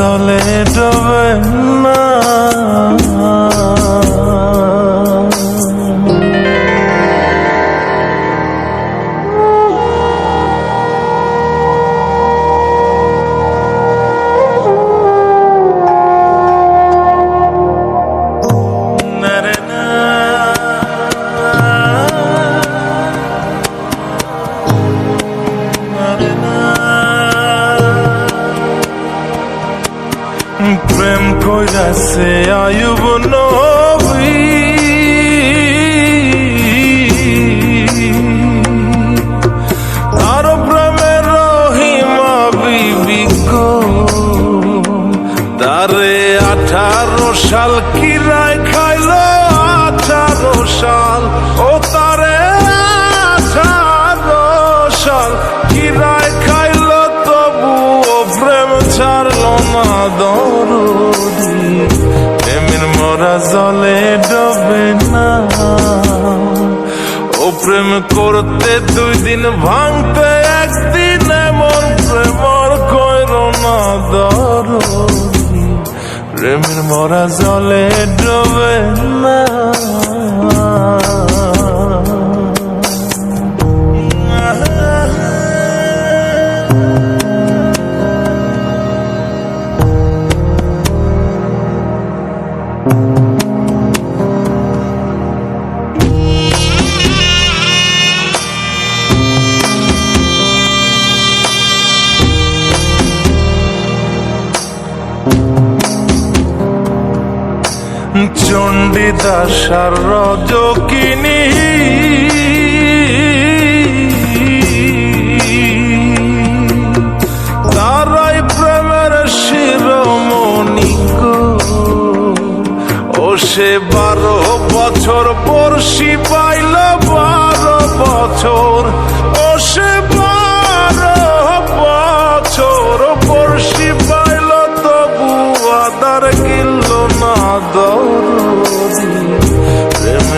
জলে ডবে কইরাছে আয়ুব নবী তার প্রেমের রহিমা বিবি তারে আঠারো সাল কিরায় খাইলো, আঠারো সাল। ও দরদি প্রেমের মরা জলে ডবে না। ও প্রেম করতে দুই দিন ভাঙতে একদিন এমন প্রেমর কইর না দরদি প্রেমের মরা জলে ডবে না। চণ্ডীদাসার রজকিনী। তারাই প্রেমের শিরোমণি গো। ও সে বারো বছর পড়শি পাইল, বারো বছর। ও সে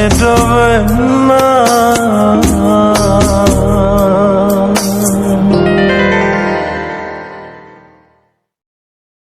দরদি প্রেমের মরা জলে ডবে না